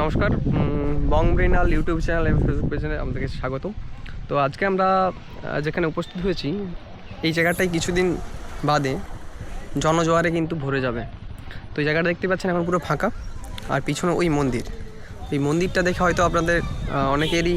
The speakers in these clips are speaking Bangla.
নমস্কার বং ব্রেনাল ইউটিউব চ্যানেল এবং ফেসবুক পেজে আমাদেরকে স্বাগত তো আজকে আমরা যেখানে উপস্থিত হয়েছি, এই জায়গাটায় কিছুদিন বাদে জনজোয়ারে কিন্তু ভরে যাবে। তো এই জায়গাটা দেখতে পাচ্ছেন এখন পুরো ফাঁকা, আর পিছনে ওই মন্দির। এই মন্দিরটা দেখে হয়তো আপনাদের অনেকেরই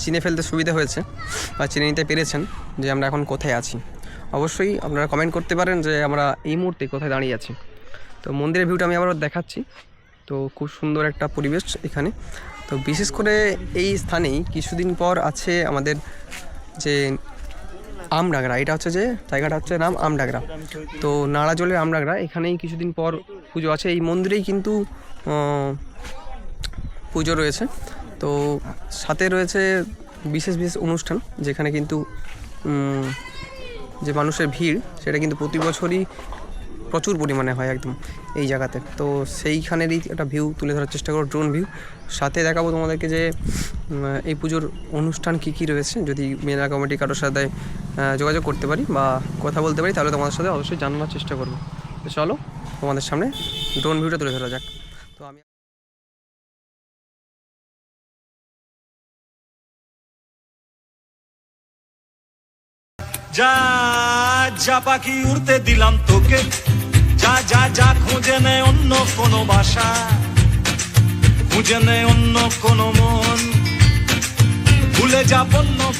চিনে ফেলতে সুবিধা হয়েছে বা চিনে নিতে পেরেছেন যে আমরা এখন কোথায় আছি। অবশ্যই আপনারা কমেন্ট করতে পারেন যে আমরা এই মুহূর্তে কোথায় দাঁড়িয়ে আছি। তো মন্দিরের ভিউটা আমি আবার দেখাচ্ছি। তো খুব সুন্দর একটা পরিবেশ এখানে। তো বিশেষ করে এই স্থানেই কিছুদিন পর আছে আমাদের যে আমডাগরা এটা হচ্ছে যে জায়গাটা হচ্ছে নাম আমডাগরা তো নাড়াজলের আমডাগরা এখানেই কিছুদিন পর পুজো আছে। এই মন্দিরেই কিন্তু পুজো রয়েছে। তো সাথে রয়েছে বিশেষ বিশেষ অনুষ্ঠান, যেখানে কিন্তু যে মানুষের ভিড়, সেটা কিন্তু প্রতি বছরই প্রচুর পরিমাণে হয় একদম এই জায়গাতে। তো সেইখানেরই একটা ভিউ তুলে ধরার চেষ্টা করো ড্রোন ভিউ সাথে দেখাবো তোমাদেরকে যে এই পুজোর অনুষ্ঠান কী কী রয়েছে। যদি মেলা কমিটি কারোর সাথে যোগাযোগ করতে পারি বা কথা বলতে পারি, তাহলে তোমাদের সাথে অবশ্যই জানানোর চেষ্টা করব। তো চলো, তোমাদের সামনে ড্রোন ভিউটা তুলে ধরা যাক। তো আমি যা যা পাখি উড়তে দিলাম তোকে। যা যা যা, খুঁজে নেয় অন্য কোনো বাসা। খুঁজে নেয় অন্য কোনো মন। ভুলে যা বন্য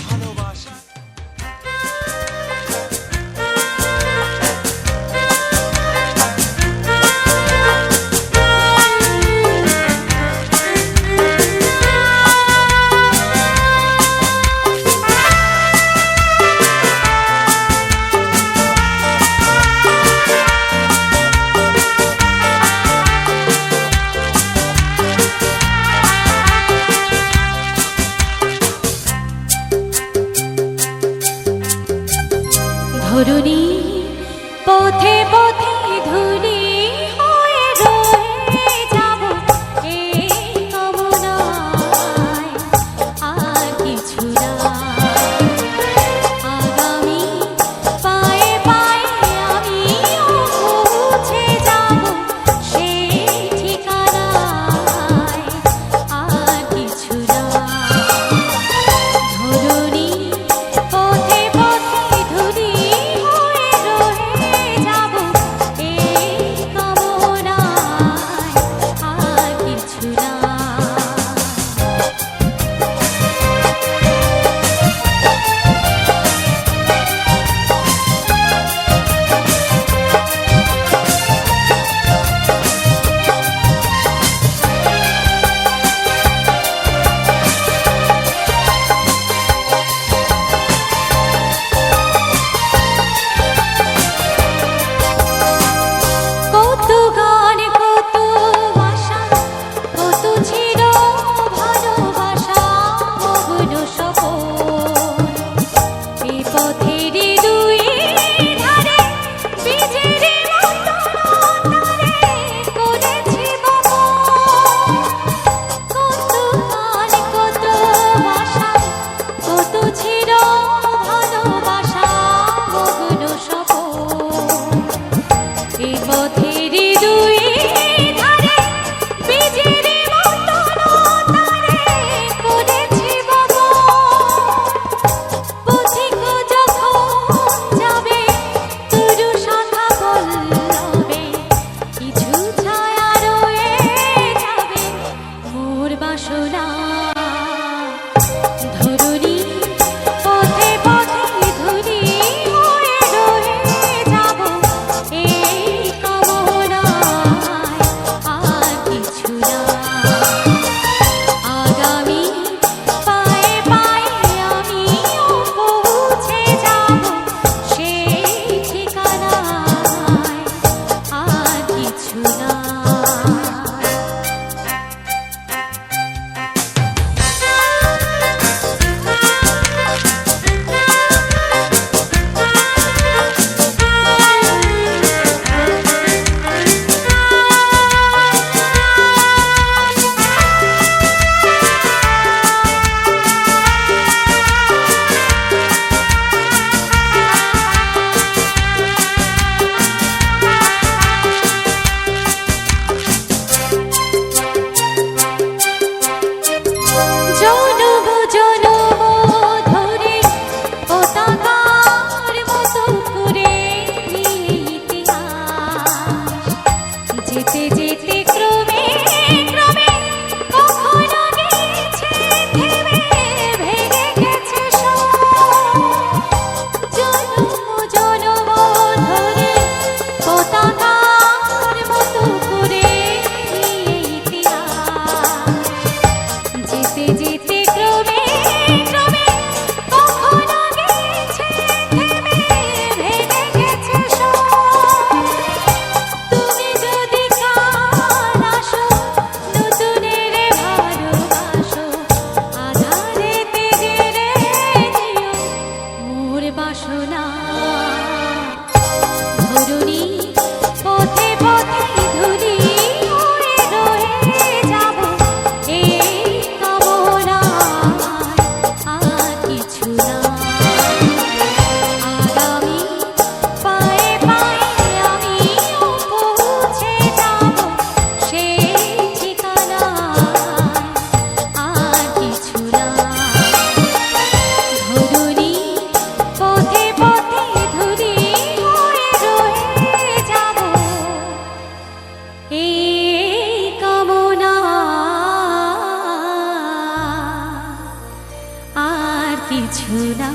সাধনা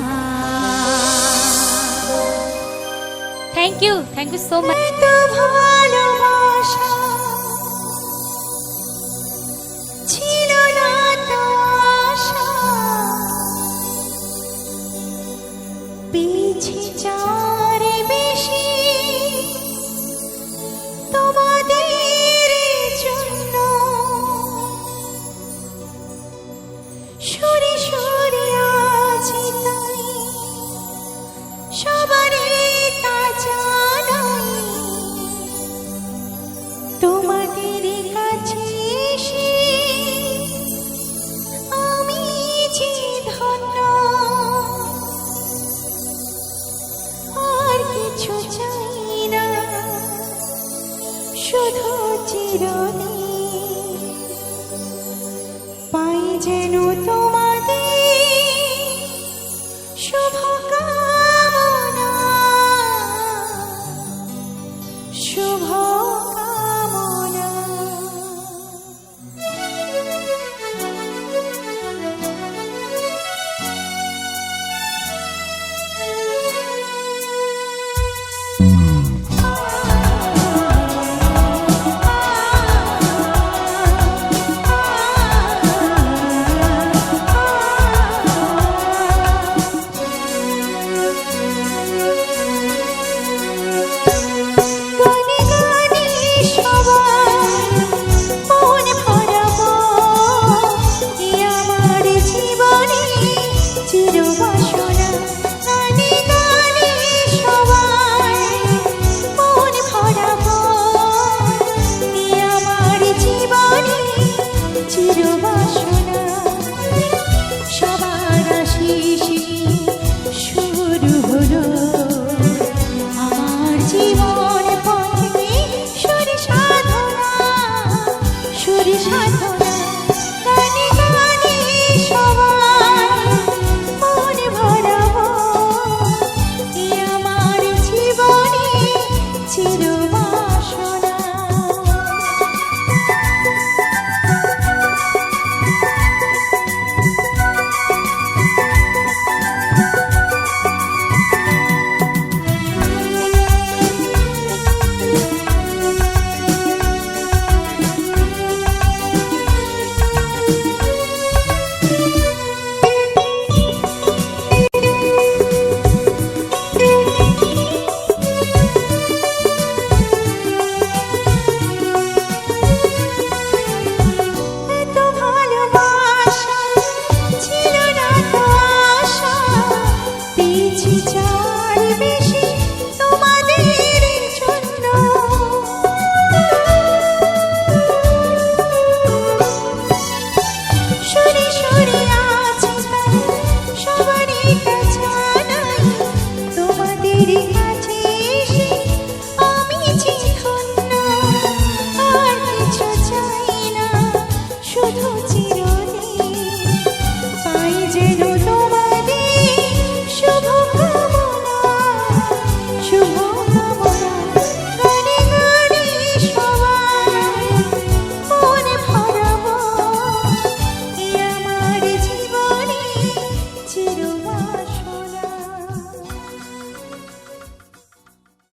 thank you thank you so much ছিল না পাই যেন